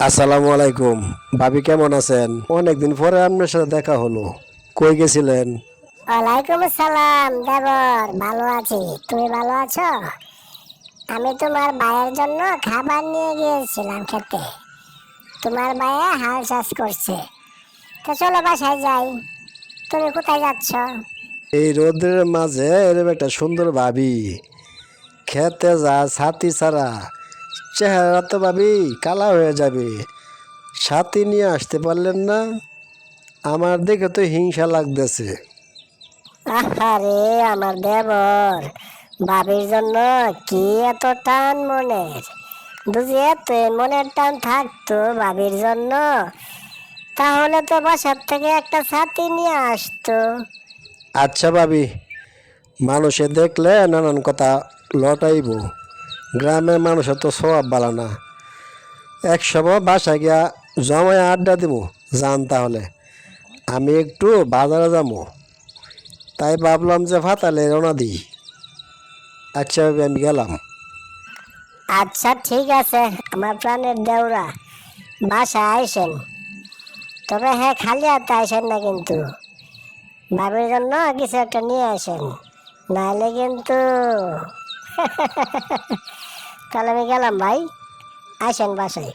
আসসালামু আলাইকুম। ভাবি কেমন আছেন? অনেকদিন পরে আপনার সাথে দেখা হলো। কই গেছিলেন? ওয়ালাইকুম আসসালাম দেবর। ভালো আছি। তুমি ভালো আছো? আমি তোমার ভাইয়ের জন্য খাবার নিয়ে গিয়েছিলাম খেতে। তোমার ভাইয়া হাল চাষ করছে। তো চলো বাসায় যাই। তুমি কোথায় যাচ্ছ? এই রোদের মাঝে এরকম একটা সুন্দর ভাবি। খেতে যা ছাতি ছাড়া। চেহারা তো ভাবি কালা হয়ে যাবে। ছাতি নিয়ে আসতে পারলেন না। আমার দেখে তো হিংসা লাগতেছে। আরে আমার দেবর ভাবির জন্য কি এত টান মনের? বুঝি এত মনের টান থাকতো ভাবির জন্য। তাহলে তো বাসার থেকে একটা ছাতি নিয়ে আসতো। আচ্ছা ভাবি মানুষে দেখলে নানান কথা লটাইব। গ্রামের মানুষের তো স্বভাব ভালো না। এক সময় বাসায় গিয়া জমায় আড্ডা দিব যান তাহলে। আমি একটু বাজারে যাব তাই ভাবলাম যে ফাতালে রওনা দিই। আচ্ছা আমি গেলাম। আচ্ছা ঠিক আছে, আমার প্রাণের দেওরা বাসায় আইসেন। তবে হ্যাঁ খালি হাতে আইসেন না কিন্তু। ভাবির জন্য কিছু একটা নিয়ে আসেন। নাহলে কিন্তু তাহলে আমি গেলাম ভাই। আসেন বাসায়।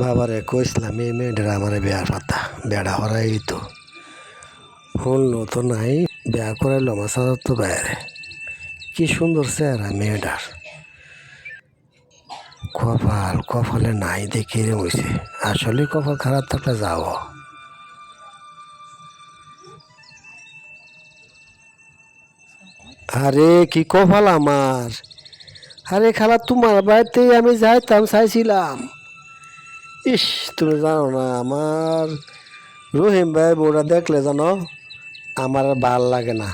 বাবারে কইসলাম এই মেয়েটার আমার বিয়ার পাতা বেড়া হরাই তো শুনলো তো নাই, বিয়া করাইলো আমার সাথে তো বাইরে। কি সুন্দর চেহারা মেয়েটার। কপাল, কপালে নাই দেখে হইছে আসলে কপাল খারাপ থাকলে যাও। আরে, কি কপাল আমার? আরে খালা, তোমার বাড়িতেই আমি যাইতাম, চাইছিলাম। ইস, তুমি জানো না, আমার রহিম ভাই বউরা দেখলে জানো, আমার ভালো লাগে না।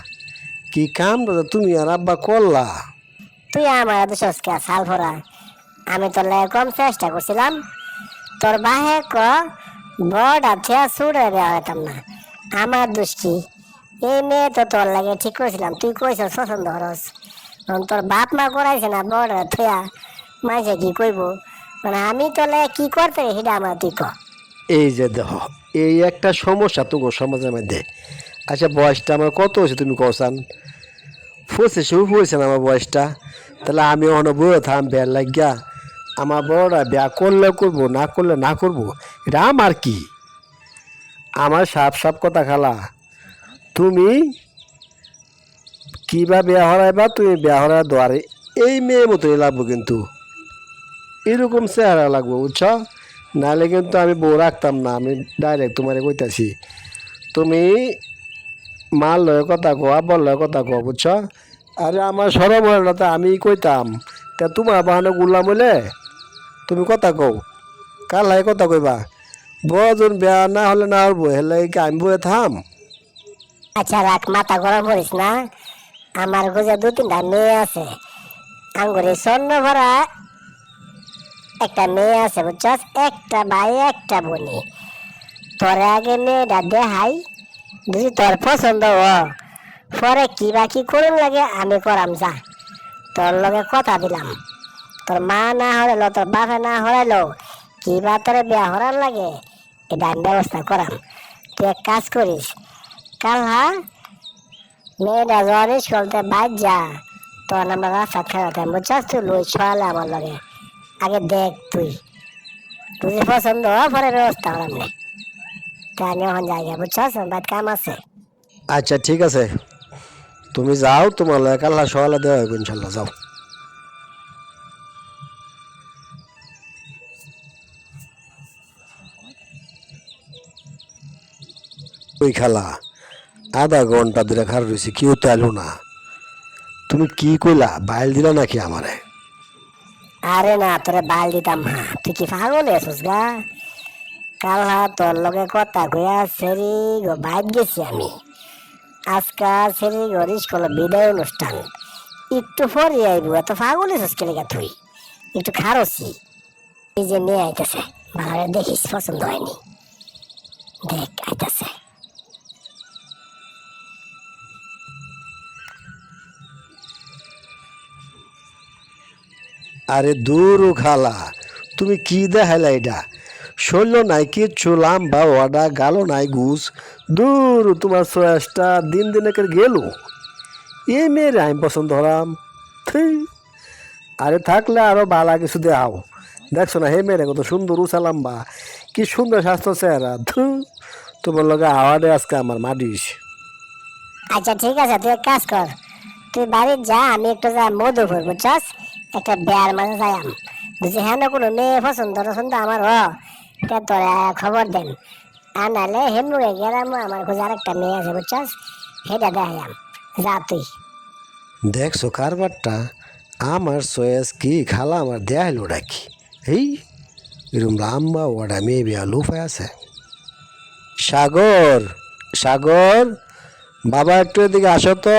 কি কাম দাদা তুমি আর আব্বা করলা? তুই আমার সাল ভরা আমি লাগে কম চেষ্টা করছিলাম। তোর বাহে ক, বড় আছে সুরে দেওয়া হইতাম না। আমার দুষ্টি এই মেয়ে তো তোর লাগে ঠিক করেছিলাম, তুই কইছ পছন্দ হরস এখন তোর বাপ মা করাইছে না বড় থয়া মাঝে কি কইব? মানে আমি তোলে কি করতে সেটা আমার তুই ক। এই যে দেহ, এই একটা সমস্যা তো সমাজের মধ্যে। আচ্ছা বয়সটা আমার কত হয়েছে তুমি কসান পঁচিশে হয়েছে না আমার বয়সটা? তাহলে আমি অন থাম, বের লাগিয়া। আমার বড়রা বিয়া করলে করব, না করলে না করব, এটা আমার কি? আমার সাপ সাপ কথা খালা। তুমি কী কিবা বিয়া হরাইবা, তুমি বিয়া হরাই দোয়ারে এই মেয়ে মতোই লাগবো কিন্তু। এরকম চেহারা লাগবো, বুঝছ? নাহলে কিন্তু আমি বউ রাখতাম না, আমি ডাইরেক্ট তোমারে কইতাছি। তুমি মার লয় কথা কো আব্বার লয় কথা কো বুঝছ? আরে আমার তা আমি কইতাম। তা তোমার বাহানে গুলাম বলে তুমি কথা কও। কার লাগে কথা কইবা? বজন বেয়া না হলে না হব হেলে আমি বয়ে থাম? আচ্ছা রাখ মাথা গরম করিস না? আমার গুজে দু তিনটা মেয়ে আছে। আঙ্গুরে স্বর্ণ ভরা একটা মেয়ে আছে, বুঝছস? একটা ভাই, একটা বোনি তোর আগে মেয়েটা দেখাই, যদি তোর পছন্দ হ পরে কি বা কি করুন লাগে, আমি করাম যা। তোর লগে কথা দিলাম। তোর মা না হরাইলো তোর বাপে না হরাইলো কি বা তোর বিয়া হরার লাগে? এটা আমি ব্যবস্থা করাম। তুই এক কাজ করিস, কাল হা, মেয়েটা জ্বর স্কুলতে বাদ যা তখন আমরা রাস্তা খেলাতে, বুঝছাস তুই? লই ছয়ালে আমার লগে। আগে দেখ তুই। তুই পছন্দ পরে ব্যবস্থা করাম নে। তা আমি এখন জায়গা বুঝছাস? বাদ কাম আছে। আচ্ছা ঠিক আছে। তুমি যাও, তোমার কাল্লা সকালে দেওয়া হবে ইনশাল্লাহ, যাও। ওই খালা? আধা ঘণ্টা ধরে খার রয়েছে কেউ তো এলো না। তুমি কি কইলা বাইল দিলা নাকি আমারে? আরে না, তোরে বাল দিতাম হা তুই কি পাগল আছিস গা? কাল তোর লগে কথা কইয়া সেরি গো বাইক গেছি আমি। আজকা সেরি গো স্কুল বিদায় অনুষ্ঠান। একটু পরে আইব, এত পাগল আছিস কে লেগা তুই? একটু খারসি এই যে মেয়ে আইতেছে ভালো দেখিস, পছন্দ হয়নি। দেখ, আইতেছে। আরে দূর খালা, তুমি কি দেখাইলা এটা? শৈল নাই কি কিচ্ছু লাম্বা ওয়াডা, গালো নাই গুস। দূর তোমার চয়েসটা দিন দিনেকের গেল। এই মেয়ের আমি পছন্দ হলাম। আরে থাকলে আরও বালা কিছু দেখাও। দেখছ না, হে মেয়েরা কত সুন্দর উঁচা লম্বা কি সুন্দর স্বাস্থ্য চেহারা। ধু তোমার লগে আওয়ার্ডে আজকে আমার মাডিস আচ্ছা ঠিক আছে, তুই কাজ কর। তুই বাড়ি যা, আমি একটু যা মধুপুর, বুঝছস? একটা বেয়ার মাঝে যাইম বুঝছি হ্যাঁ কোনো মেয়ে পছন্দ টছন্দ আমার হ। খবর দেন। আর নাহলে হেমুগে গেলাম আমার খোঁজে আরেকটা মেয়ে আছে, বুঝছস? সেটা দেখাইম যা তুই। দেখছ কারবারটা, আমার চয়েস কি খালা আমার দেয়াইল ডাকি এই এরকম লাম্বা ওটা মেয়ে বিয়া লুফায় আছে। সাগর সাগর, বাবা একটু এদিকে আসো তো।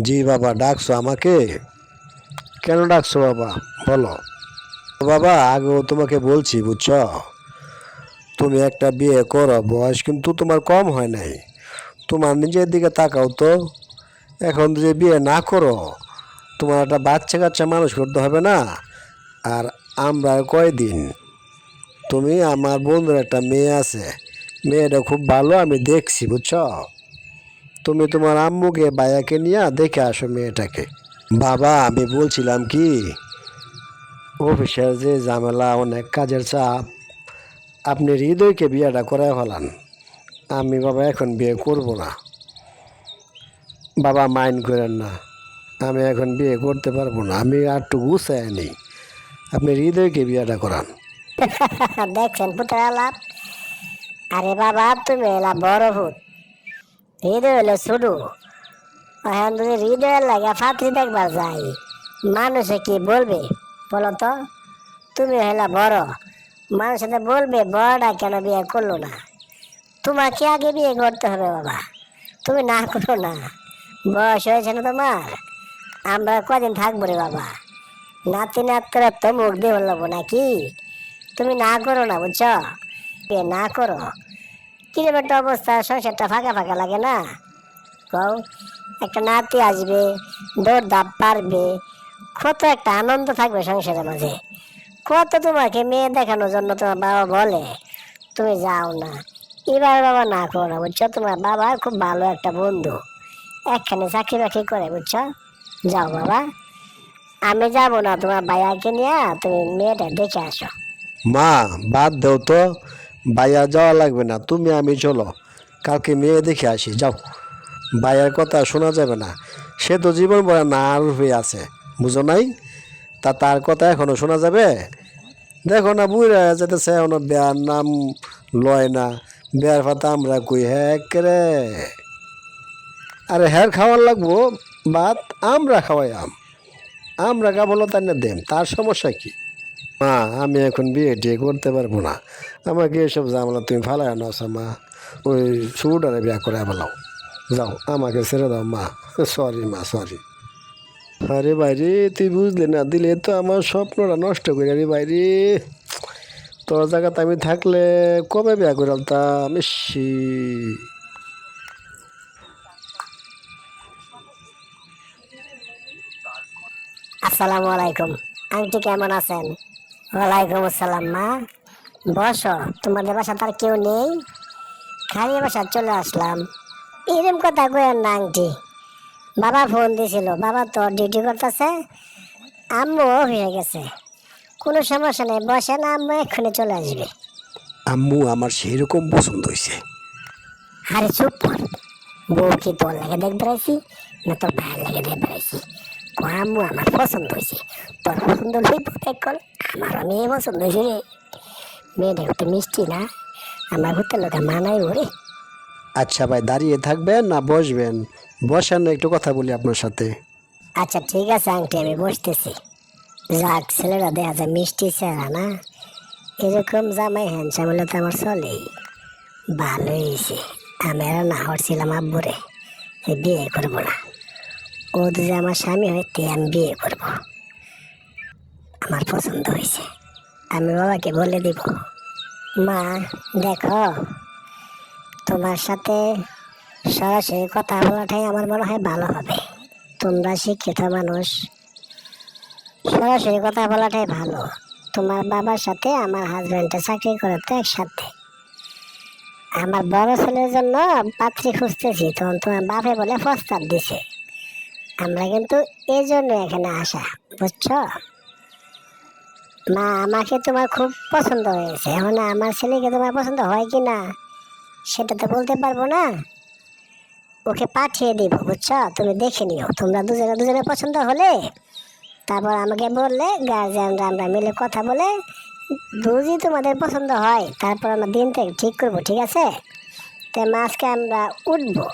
জি বাবা, ডাকছো আমাকে? কেন ডাকছো বাবা? বলো। বাবা, আগেও তোমাকে বলছি, বুঝছ? তুমি একটা বিয়ে করো, বয়স কিন্তু তোমার কম হয় নাই। তোমার নিজের দিকে তাকাও তো। এখন যদি বিয়ে না করো, তোমার একটা বাচ্চা কাচ্চা মানুষ করতে হবে না। আর আমরা কয়দিন? তুমি, আমার বন্ধুর একটা মেয়ে আছে। মেয়েটা খুব ভালো, আমি দেখছি, বুঝছ? তুমি তোমার আম্মুকে, বায়াকে নিয়ে দেখে আসো মেয়েটাকে। বাবা, আমি বলছিলাম কি, অফিসের যে ঝামেলা, অনেক কাজের চাপ, আপনি হৃদয়কে বিয়েটা করায় ফেলান। আমি বাবা এখন বিয়ে করব না। বাবা মাইন্ড করেন না, আমি এখন বিয়ে করতে পারব না, আমি আর একটু গুছায় নি আপনি হৃদয়কে বিয়েটা করান। দেখছেন পুত্র লাভ আরে বাবা, তুমি এলা বড় ভূত। হৃদয় হলো শুধু। এখন যদি হৃদয়ের লাগে ফাতরি দেখবার যাই মানুষে কি বলবে বলো তো? তুমি হলো বড়। মানুষে তো বলবে বড়টা কেন বিয়ে করল না? তোমাকে আগে বিয়ে করতে হবে বাবা। তুমি না করো না। বয়স হয়েছে না তোমার? আমরা কদিন থাকব রে বাবা? নাতি নাতরা তো মুখ দিয়ে হলো নাকি? তুমি না করো না, বুঝছ? না করো। কিরম একটা অবস্থা, সংসারটা ফাঁকা ফাঁকা লাগে না? কও, একটা নাতি আসবে দৌড় দাপ পারবে, কত একটা আনন্দ থাকবে সংসারের মাঝে। কত তোমাকে মেয়ে দেখানোর জন্য তোমার বাবা বলে, তুমি যাও না। এবার বাবা না করো না বুঝছ? তোমার বাবা খুব ভালো একটা বন্ধু। একখানে চাকরি বাকরি করে, বুঝছ? যাও বাবা। আমি যাব না তোমার ভাইয়াকে নিয়ে, তুমি মেয়েটা দেখে আসো। মা, বাদ দেও তো। বাইয়া যাওয়া লাগবে না, তুমি আমি চলো। কালকে মেয়ে দেখে আসি, যাও। বাইয়ের কথা শোনা যাবে না। সে তো জীবন ভরা না আর হয়ে আছে, বুঝো নাই? তা তার কথা এখনও শোনা যাবে? দেখো না, বুড়া যেতেছে এখনও, বেয়ার নাম লয় না। বেয়ার পাতা আমরা কই হ্যাঁ রে। আরে হ্যার খাওয়ার লাগবো? ভাত আমরা খাওয়াই আম আমরা গাবলো তাই না দেম, তার সমস্যা কি? মা আমি এখন বিয়ে টিয়ে করতে পারব না। আমাকে এসব ঝামেলা তুমি ফালায় না মা ওই সুডারে বিয়া করে বলাও যাও, আমাকে ছেড়ে দাও, মা। সরি মা সরি আরে বাইরে, তুই বুঝলি না, দিলে তো আমার স্বপ্নটা নষ্ট করে রে বাইরে। তোর জায়গাতে আমি থাকলে কবে বিয়া করে আলতাম ইসি। আসসালামু আলাইকুম। আন্টি কেমন আছেন? ওয়ালাইকুম আসসালাম মা। বসো তোমাদের বাসা তার কেউ নেই। খালি বাসা চলে আসলাম। এরম কথা কয়েন না আন্টি। বাবা ফোন দিছিল বাবা তো ডিউটি করতেছে আম্মু হয়ে গেছে। কোনো সমস্যা নেই বসে না আম্মু এক্ষুনি চলে আসবে। আম্মু আমার সেই রকম পছন্দ হয়েছে আরে চুপ বউ কি তোর লাগে দেখতে পাইছি না তোর ভাইয়ের লাগে দেখতে পাইছি আম্মু আমার পছন্দ হয়েছে তোর পছন্দ প্রত্যেক কর আমারও মেয়ে পছন্দ হয়েছে রে মেয়েটা একটু মিষ্টি না আমার ভূতের লোকে মানাই ওরে আচ্ছা ভাই দাঁড়িয়ে থাকবেন না বসবেন? বসেন একটু কথা বলি আপনার সাথে। আচ্ছা ঠিক আছে আংটি আমি বসতেছি। যাক ছেলেরা দেখা যায় মিষ্টি চেহারা না। এরকম জামাই হ্যান্ডসাম হলে তো আমার চলেই। ভালো হয়েছে আমি আর না হচ্ছিলাম আব্বুরে বিয়ে করব না। ও যদি আমার স্বামী হয়, তে আমি বিয়ে করব। আমার পছন্দ হয়েছে। আমি বাবাকে বলে দিব, মা, দেখো, তোমার সাথে সরাসরি কথা বলাটাই আমার মনে হয় ভালো হবে। তোমরা শিক্ষিত মানুষ, সরাসরি কথা বলাটাই ভালো। তোমার বাবার সাথে আমার হাজব্যান্ডের চাকরি করে তো একসাথে। আমার বড় ছেলের জন্য পাত্রী খুঁজতেছি, তখন তোমার বাপে বলে প্রস্তাব দিছে। আমরা কিন্তু এই জন্য এখানে আসা, বুঝছ? মা, আমাকে তোমার খুব পছন্দ হয়েছে। এখন আমার ছেলেকে তোমার পছন্দ হয় কি না, সেটা তো বলতে পারব না। ওকে পাঠিয়ে দিব, বুঝছ? তুমি দেখে নিও। তোমরা দুজনে দুজনে পছন্দ হলে, তারপর আমাকে বললে গার্জিয়ানরা আমরা মিলে কথা বলে দুজি তোমাদের পছন্দ হয়। তারপর আমরা দিন থেকে ঠিক করব, ঠিক আছে? তো মাঝকে আমরা উঠবো।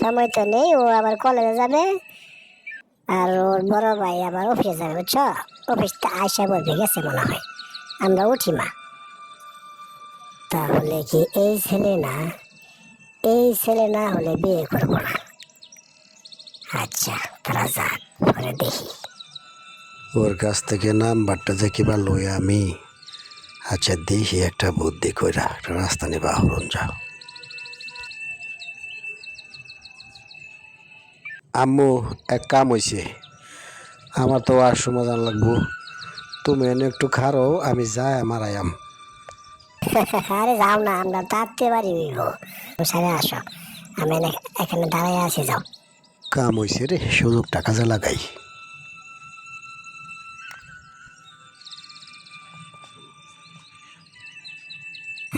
সময় তো নেই, ও আবার কলেজে যাবে। আর ওর বড় ভাই আবার অফিসে যাবে, বুঝছ? অফিসটা আয়সা বলবে, গেছে মনে হয়। আমরা উঠি, মা। তাহলে কি এই ছেলে না, এই ছেলে না হলে বিয়ে করব না? আচ্ছা তারা যাক, পরে দেখি। ওর কাছ থেকে নাম্বারটা যে কিবা লই আমি। আচ্ছা দেখি একটা বুদ্ধি কইরা একটা রাস্তা নিবা, হরণ যাও। আম্মু এক কাম হয়েছে আমার তো আর সমাধান লাগবো। তুমি এনে একটু খারো আমি যাই আমার আয়াম। আরে যাও না আমরা তাড়তে পারি সারে আসো। আমি এখানে দাঁড়াই আছি যাও। কাম হইছে রে সুযোগটা কাজে লাগাই।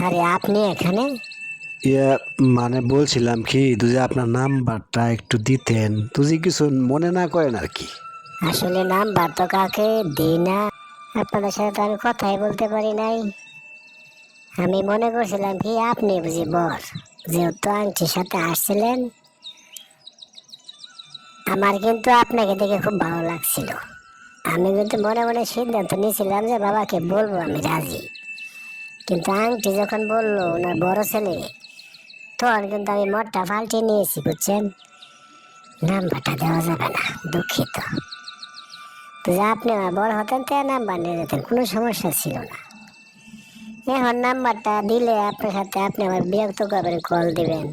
আরে আপনি এখানে? ইয়া মানে বলছিলাম কি, তুই আপনার নাম্বারটা একটু দিতেন, তুই কিছু মনে না করেন আর কি। আসলে নাম্বার তো কাকে দিই না। আপনাদের সাথে তো আমি কথাই বলতে পারি নাই। আমি মনে করছিলাম কি, আপনি বুঝি বর, যেহেতু আংটির সাথে আসছিলেন, আমার কিন্তু আপনাকে দেখে খুব ভালো লাগছিল। আমি কিন্তু মনে মনে সিদ্ধান্ত নিয়েছিলাম যে বাবাকে বলব আমি রাজি। কিন্তু আংটি যখন বলল, ওনার বড় ছেলে তখন কিন্তু আমি মঠটা পাল্টে নিয়েছি, বুঝছেন? নাম্বারটা দেওয়া যাবে না, দুঃখিত। তো যে আপনি বড় হতেন তে নাম্বার নিয়ে যেতেন, কোনো সমস্যা ছিল না। এখন নাম্বারটা দিলে আপনার সাথে আপনি আমার বিরক্ত করবেন কল দিবেন।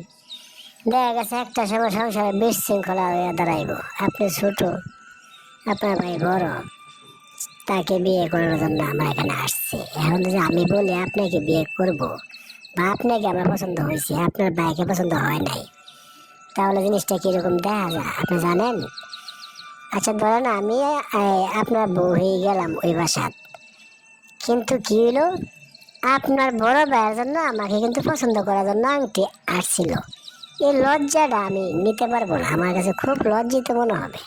দেখা গেছে একটা সময় সংসারে বিশৃঙ্খলা হয়ে দাঁড়াইব। আপনি ছোট, আপনার ভাই বড়, তাকে বিয়ে করার জন্য আমরা এখানে আসছি। এখন যদি আমি বলি, আপনাকে বিয়ে করব বা আপনাকে আমার পছন্দ হয়েছে, আপনার বাইকে পছন্দ হয় নাই। তাহলে জিনিসটা কীরকম দেখা যায়, আপনি জানেন? আচ্ছা ধরেন আমি আপনার বউ হয়ে গেলাম ওই বাসাত। কিন্তু কি হলো? আপনার বড় ভাইয়ের জন্য আমাকে কিন্তু পছন্দ করার জন্য আংটি আসছিল। এই লজ্জাটা আমি নিতে পারব না, আমার কাছে খুব লজ্জিত মনে হবে।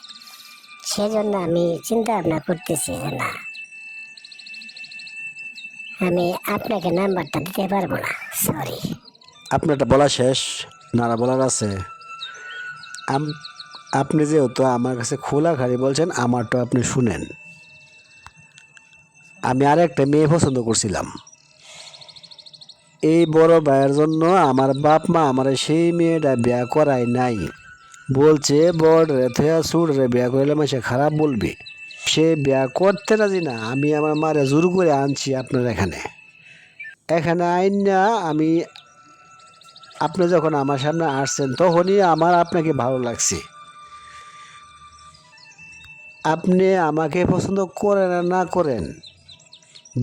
সেজন্য আমি চিন্তা ভাবনা করতেছি যে না আমি আপনাকে নাম্বারটা দিতে পারব না সরি আপনারটা বলা শেষ নারা বলার আছে। আপনি যেহেতু আমার কাছে খোলা খাড়ি বলছেন, আমারটা আপনি শুনেন। আমি আর একটা মেয়ে পছন্দ করছিলাম। এই বড় ভাইয়ের জন্য আমার বাপ মা আমার সেই মেয়েটা বিয়া করায় নাই। বলছে, বড় রে থয়া সুর রে বিয়া করলে সে খারাপ বলবে। সে বিয়া করতে রাজি না, আমি আমার মারে জোর করে আনছি আপনার এখানে। এখানে আইন না আমি, আপনি যখন আমার সামনে আসছেন তখনই আমার আপনাকে ভালো লাগছে। আপনি আমাকে পছন্দ করেন আর না করেন,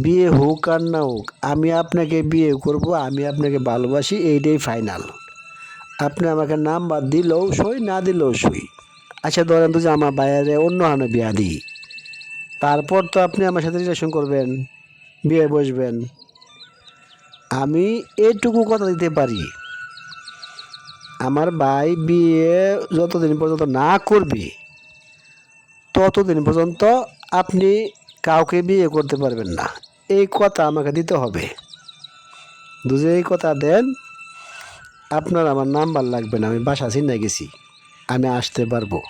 বিয়ে হোক আর না হোক, আমি আপনাকে বিয়ে করব, আমি আপনাকে ভালোবাসি, এইটাই ফাইনাল আপনি আমাকে নাম্বার দিলেও সই, না দিলেও সই। আচ্ছা ধরেন তো যে আমার বাইরে অন্য হানো বিয়া দিই। তারপর তো আপনি আমার সাথে রিলেশন করবেন, বিয়ে বসবেন। আমি এটুকু কথা দিতে পারি। আমার ভাই বিয়ে যতদিন পর্যন্ত না করবে, ততদিন পর্যন্ত আপনি কাউকে বিয়ে করতে পারবেন না। এই কথা আমাকে দিতে হবে। দুজে এই কথা দেন, আপনার আমার নাম্বার লাগবে না, আমি বাসা চিন্তা গেছি। আমি আসতে পারব।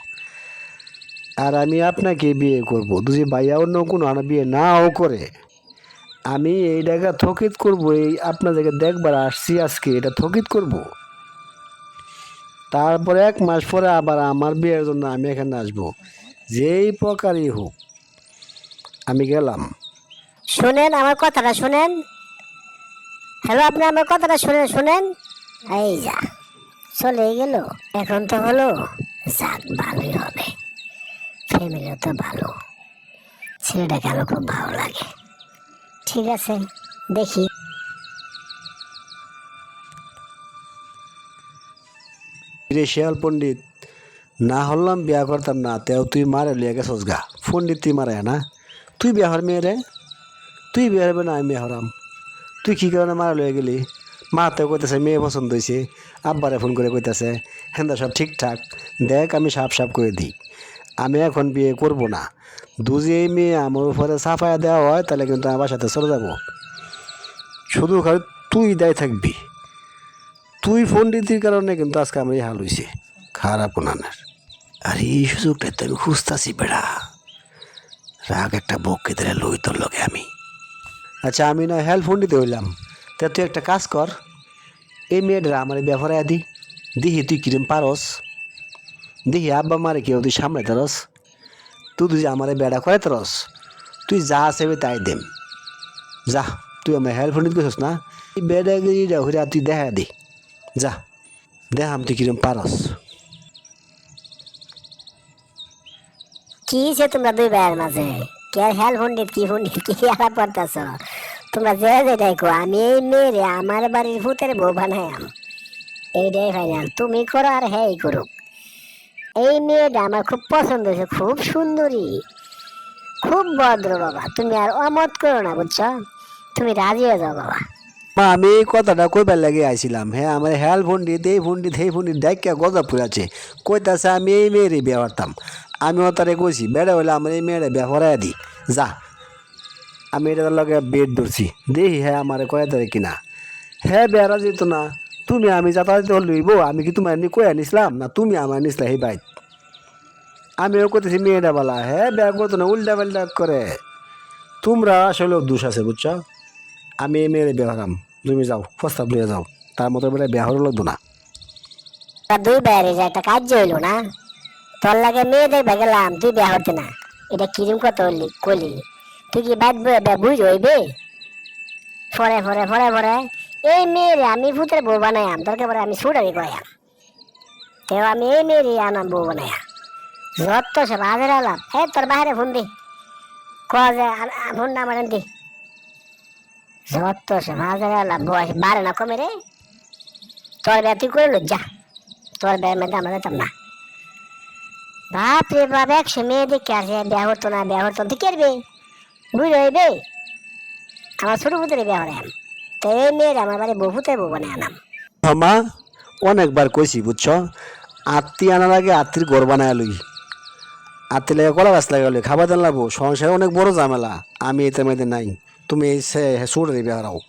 আর আমি আপনাকে বিয়ে করব। দুজি ভাইয়া অন্য কোনো বিয়ে নাও করে। আমি এই জায়গা থকিত করব, এই আপনাদেরকে দেখবার আসছি আজকে, এটা থকিত করব। তারপরে এক মাস পরে আবার আমার বিয়ের জন্য আমি এখানে আসব। যেই প্রকারই হোক, আমি গেলাম। শুনেন আমার কথাটা শুনেন। হ্যালো, আপনি আমার কথাটা শুনেন শুনেন। এই যা, চলে গেল। এখন তো হলো যাক ভালোই হবে। ফ্যামিলিও তো ভালো। ছেলেটাকে আমার খুব ভালো লাগে। ঠিক আছে, দেখি। শেয়াল পণ্ডিত, না হলাম বিয়া করতাম না, তেও তুই মারে লিয়ে গেছস গা। পণ্ডিত, তুই মারে না। তুই বিয়া হর মেয়ে রে? তুই বিয়া হরবে না, আমি বিয়া হরাম। তুই কী কারণে মারা লয়ে গেলি? মা তো কইতেছে, মেয়ে পছন্দ হয়েছে আব্বারে ফোন করে কইতেছে, হেন্দা সব ঠিকঠাক। দেখ, আমি সাপ সাপ করে দিই। আমি এখন বিয়ে করব না। দুজি এই মেয়ে, আমার উপরে সাফায়া দেওয়া হয়, তাহলে কিন্তু আমার সাথে চলে যাব। শুধু খালি তুই দায় থাকবি। তুই পণ্ডিতির কারণে কিন্তু আজকে আমার হাল হয়েছে খারাপ কোনানের আর এই সুযোগটা তো আমি খুঁজতাছি বেড়া। রাগ একটা বককে দিলে লই তোর লগে আমি। আচ্ছা আমি না হেল্প দিতে হইলাম। তা তুই একটা কাজ কর। এই মেয়েটা আমার ব্যবহারে আদি। দিহি, তুই কিরম পারস? দিহি আব্বা মারে কেউ তুই সামলাইতে রস, তুই তুই আমার বেড়া করে রস, তুই যা আসবে তাই দেম। যা, তুই আমার হেল্প পণ্ডিত করছিস না? এই বেড়া গিয়ে ঘুরে তুই দেখা দি। যা দেখাম তুই কিরম পারস। কি সে তোমরা দুই ভাইয়ের মাঝে? কে হেল পণ্ডিত কি পণ্ডিত কি আলাপ করতেছ তোমরা যে যেটাই কো আমি এই মেয়েরে আমার বাড়ির ভূতের বউ বানায়াম এইটাই ফাইনাল তুমি করো আর হ্যাঁ করুক। এই মেয়েটা আমার খুব পছন্দ হয়েছে, খুব সুন্দরী। খুব ভদ্র বাবা, তুমি আর অমত করো না, বুঝছ? তুমি রাজি হয়ে যাও বাবা। মা, আমি এই কথাটা কইবার লাগে আইছিলাম হ্যাঁ? আমার হেল পণ্ডিত দেই পণ্ডিত এই পণ্ডিত ডাইকা গজা আছে। কইতাছে আমি এই মেয়েরই বিয়ে করতাম। আমিও তারে কইছি, বেড়া হইলে আমার এই মেয়েরা বিয়ে করাই দি। যা, আমি এটার লগে বেড ধরছি। দেখি হ্যাঁ আমার কয়ে তারে কিনা। হ্যাঁ বেড়া যেত না। তুমি আমি যাতায়াত লইব, আমি কি তোমার নি কয়ে নিছিলাম? না, তুমি আমার নিছিলা এই বাইক আমিও করতেছি মেয়েটা বলা হ্যাঁ বিয়া করতো না, উল্টা পাল্টা করে। তোমরা আসলে দোষ আছে, বুঝছ? আমি এই মেয়ের বিয়ে হারাম তুমি যাও, প্রস্তাব নিয়ে যাও। তার মতো বেটা বিয়ে হওয়ার লাগতো না। দুই বাইরে যে একটা কাজ হইল না, তোর লাগে মেয়ে দেখবে গেলাম, তুই বিয়া হতে না। এটা কিরম কত হলি কলি তুই কি বাদ বুঝ হইবে? ফরে ফরে ফরে ফরে। এই মেয়েরে আমি ভূতের বউ বানাইয়াম, দরকার পরে আমি সুডারি করাইয়াম তেও আমি এই মেয়েরে আনাম বউ বানাইয়া। যত সব হাজার আলাপ এ তোর বাইরে ফোন দি। ফোন না আমার দি। যত সব হাজার আলাপ বয়স বাড়ে না কমে রে। তোর বিয়া তুই করে যা। তোর বিয়ের মধ্যে আমরা যেতাম না। বাপ রে বাপ একশো মেয়ে দেখে আসে বিয়া হতো না বিয়া হতো না করবে? বুঝে হইবে? আমার ছোট পুত্রে বিয়া তো মা অনেকবার কইছি, বুঝছ? আত্মি আনার আগে আত্মীর গড় বানায় লই। আত্মি লাগে কলা গাছ লাগা লই, খাবার দান লাগবো সংসারে অনেক বড় ঝামেলা, আমি এতে মেয়েদের নাই। তুমি সে সুর দিবে হারাও।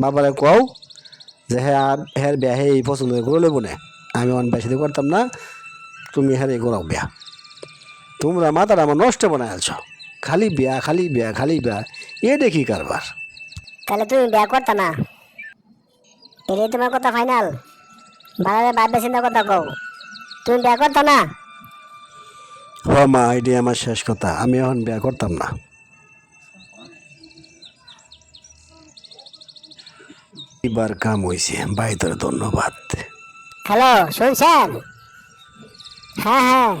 বাবারে কও যে হ্যাঁ হ্যাঁ বিয়া, হে এই পছন্দ করে লইব না। আমি অন বেশি করতাম না, তুমি হ্যাঁ এই করাও বিয়া। তোমরা মাথাটা আমার নষ্ট বানায় আলছ। খালি বিয়া খালি বিয়া খালি বিয়া, এ দেখি কারবার। তাহলে তুমি বিয়া করতা না? এটাই তোমার কথা ফাইনাল ভালো ভাববে চিন্তা কথা কও। তুমি বিয়া করতা না? হ মা এটাই আমার শেষ কথা। আমি এখন বিয়া করতাম না। এবার কাম হয়েছে ভাই তোর ধন্যবাদ। হ্যালো শুনছেন? হ্যাঁ হ্যাঁ।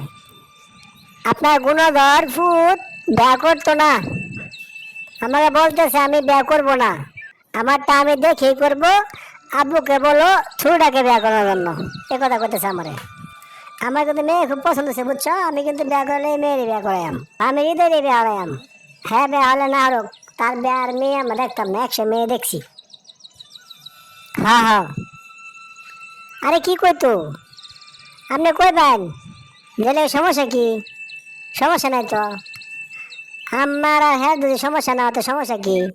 আপনার গুণধর ফুট বিয়া করতো না? আমাকে বলতেছে, আমি বিয়া করব না। আমারটা আমি দেখেই করব। আব্বুকে বলো ছুটাকে বিয়া করার জন্য। এ কথা করতেছে আমারে। আমার কিন্তু মেয়ে খুব পছন্দ হচ্ছে বুঝছ? আমি কিন্তু বিয়া করলে মেয়েরই বিয়া করাইম আমি হৃদয়েরই বিয়া করাইম হ্যাঁ বিয়া হলে না হোক তার বিয়ার মেয়ে আমরা দেখতাম না, একশো মেয়ে দেখছি। হ্যাঁ হ্যাঁ। আরে কি কইতো আপনি কই পান? গেলে সমস্যা কি? সমস্যা নাই তো? আমার আর হ্যাঁ যদি সমস্যা না হতো, সমস্যা কি?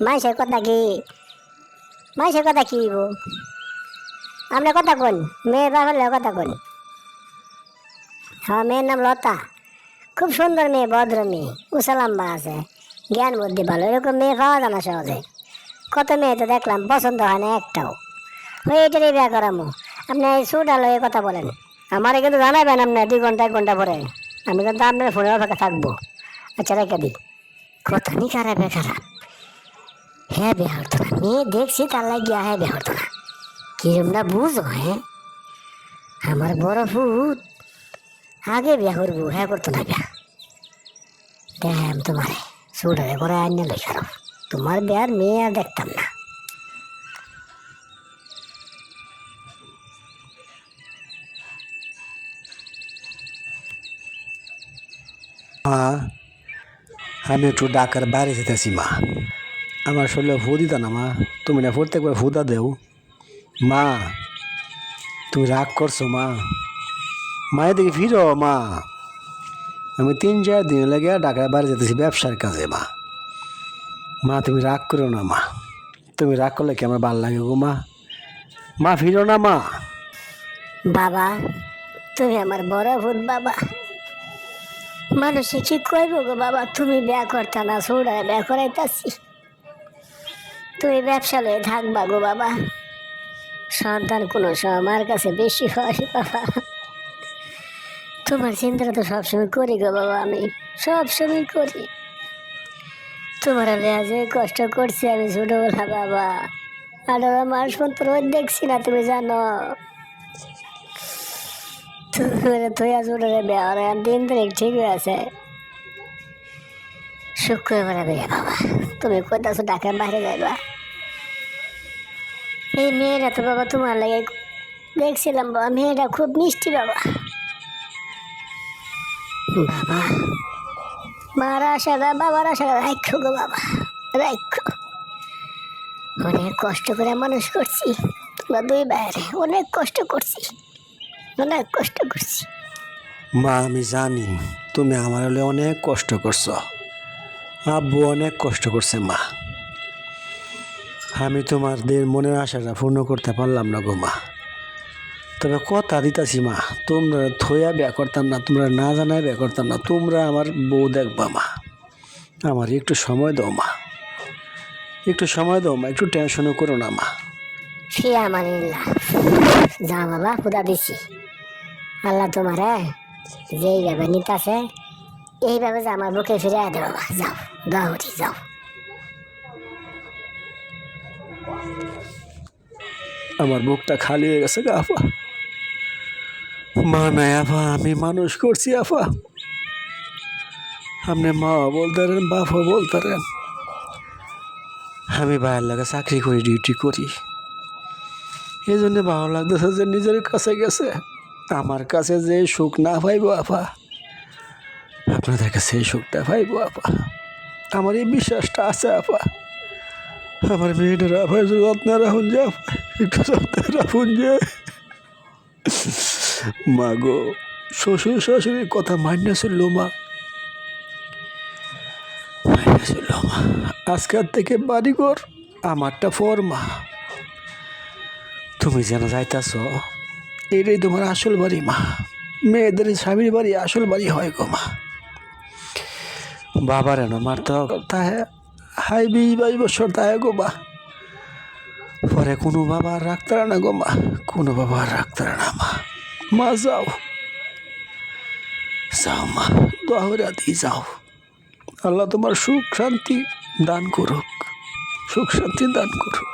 মাইসের কথা কি? মাইসের কথা কি গো আপনি কথা কোন? মেয়ের বাবার কথা কোন? হ্যাঁ মেয়ের নাম লতা। খুব সুন্দর মেয়ে, ভদ্র মেয়ে। উসালাম্বা আছে। জ্ঞান, বুদ্ধি ভালো। এরকম মেয়ে পাওয়া যায় না সহজে। কত মেয়ে তো দেখলাম, পছন্দ হয় না একটাও। ওই এটারই বিয়া করামো। আপনি এই সুট আলো এই কথা বলেন। আমারে কিন্তু জানাবেন আপনি দুই ঘণ্টা, এক ঘণ্টা পরে। আমি কিন্তু আপনার ফোনের অপেক্ষা থাকব। আচ্ছা গাদি কথা নি খারাপ হ্যাঁ হতো না মেয়ে দেখছি, তার লাগিয়া হ্যাঁ হতো না কিরম না বুঝো হ্যাঁ? আমার বড় ভূত। আগে বিয়া করব হ্যাঁ করতো না বিয়া দেখাম তোমারে। সুটারে করে আইনে লই তোমার বিয়ার মেয়ে আর দেখতাম না। আমি একটু ডাকার বাইরে যেতেছি, মা। আমার শরীরে ফু দিতা না, মা। তুমি না প্রত্যেকবার ফুদা দেও। মা, তুমি রাগ করছ, মা। মায়ের দিকে ফিরো, মা। আমি তিন চার দিন লেগে ডাকার বাইরে যেতেছি ব্যবসার কাজে, মা। মা, তুমি রাগ করো না, মা। তুমি রাগ করলে কি আমার ভালো লাগে গো, মা? মা, ফিরো না, মা। বাবা, তুমি আমার বড় ভূত, বাবা। মানুষে কি কইব গো বাবা? তুমি বিয়া করতা না সুডারে বিয়া করাইতাছি তুমি ব্যবসা লয়ে থাকবা গো বাবা। সন্তান কোনো আমার কাছে বেশি হয় বাবা। তোমার চিন্তা তো সবসময় করি গো বাবা আমি, সবসময় করি। তোমার যে কষ্ট করছি আমি ছোটবেলা বাবা। আর পর্যন্ত রোজ দেখছি না, তুমি জানো। তুই আজ উঠে বেয়ার দিন তারিখ ঠিক হয়ে আছে। শুক্রবার বিয়ে বাবা, তুমি কোথাও ঢাকার বাইরে যাইবা। এই মেয়েরা তো বাবা তোমার লাগে দেখছিলাম বাবা মেয়েটা খুব মিষ্টি বাবা। বাবা, মার আশাটা বাবার আশাটা রাখো গো বাবা রাখো অনেক কষ্ট করে মানুষ করছি, তোমরা দুই বাইরে অনেক কষ্ট করছি। অনেক কষ্ট করছি। মা আমি জানি তুমি আমার হলে অনেক কষ্ট করছ। আব্বু অনেক কষ্ট করছে মা। আমি তোমাদের মনের আশাটা পূর্ণ করতে পারলাম না গো মা। তবে কথা দিতাছি মা তোমরা থইয়া বিয়া করতাম না তোমরা না জানায় বিয়া করতাম না তোমরা আমার বউ দেখবা মা। আমার একটু সময় দাও মা। একটু সময় দাও মা একটু টেনশনও করো না মা। ফিয়া মানিল্লা যা বাবা খুদা দিছি। আল্লাহ তোমার যেইভাবে নিতাছে, এইভাবে যে আমার বুকে ফিরে আয় বাবা যাও দাও উঠি যাও। আমার বুকটা খালি হয়ে গেছে গা, আফা। মা নাই, আফা, আমি মানুষ করছি, আফা। আপনি মা বলতারেন বাপও বলতারেন আমি বাইরের লাগে চাকরি করি ডিউটি করি। এই জন্য ভালো লাগতেছে যে নিজের কাছে গেছে। আমার কাছে যে সুখ না পাইব আপা। আপনাদের কাছে এই সুখটা পাইব আপা। আমার এই বিশ্বাসটা আছে আপা। আমার মেয়েটার আফা একটু যত্নে রাখুন যে আপা, একটু যত্নে রাখুন যে। মা গো শ্বশুর শাশুড়ির কথা মান্য ছিল মা। মা। আজকের থেকে বাড়িঘর আমারটা ফর মা। তুমি যেন যাইতাছ এটাই তোমার আসল বাড়ি মা। মেয়েদের স্বামীর বাড়ি আসল বাড়ি হয় গো মা। বাবার এনো মার তো তাহে হাই বি বাইশ বছর তাহে গো মা। পরে কোনো বাবা আর রাখতারা না গো মা। কোনো বাবা আর রাখতারা না মা। মা যাও। যাও মা। দোয়া দি যাও। আল্লাহ তোমার সুখ শান্তি দান করুক। সুখ শান্তি দান করুক।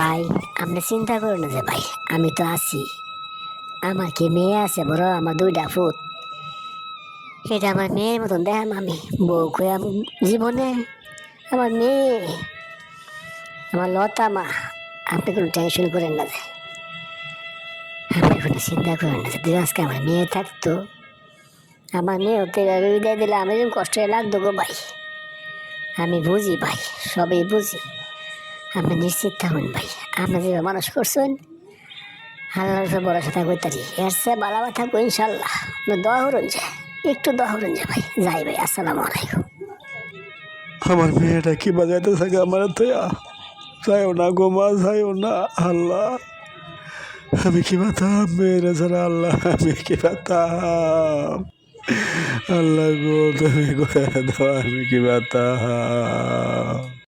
ভাই আপনি চিন্তা করো না যে ভাই আমি তো আছি। আমার কি মেয়ে আছে বড়? আমার দুইটা ফুট এটা আমার মেয়ের মতন দেখাম আমি বউ আমি জীবনে আমার মেয়ে, আমার লতা মা, আপনি কোনো টেনশন করেন না যে। আপনি কোনো চিন্তা করেন না যদি আজকে আমার মেয়ে থাকতো। আমার মেয়ে হতে বিদায় দিলে আমি যেমন কষ্ট লাগতো গো ভাই। আমি বুঝি ভাই, সবই বুঝি। আপনি নিশ্চিত থাকুন ভাই, আপনি যেভাবে মানুষ করছেন আল্লাহর উপরে বড় সাথে করতারি এর চেয়ে বালাবা থাকব ইনশাল্লাহ দোয়া করুন যে, একটু দোয়া করুন যে ভাই। যাই ভাই, আসসালামু আলাইকুম। আমার মেয়েটা কি বাজাইতে থাকে আমার থয়া যাইও না গো যাইও না, আল্লাহ। আমি কি পাতাম মেয়েরা ছাড়া আল্লাহ, আমি কি পাতাম আল্লাহ গো, তুমি আমি কি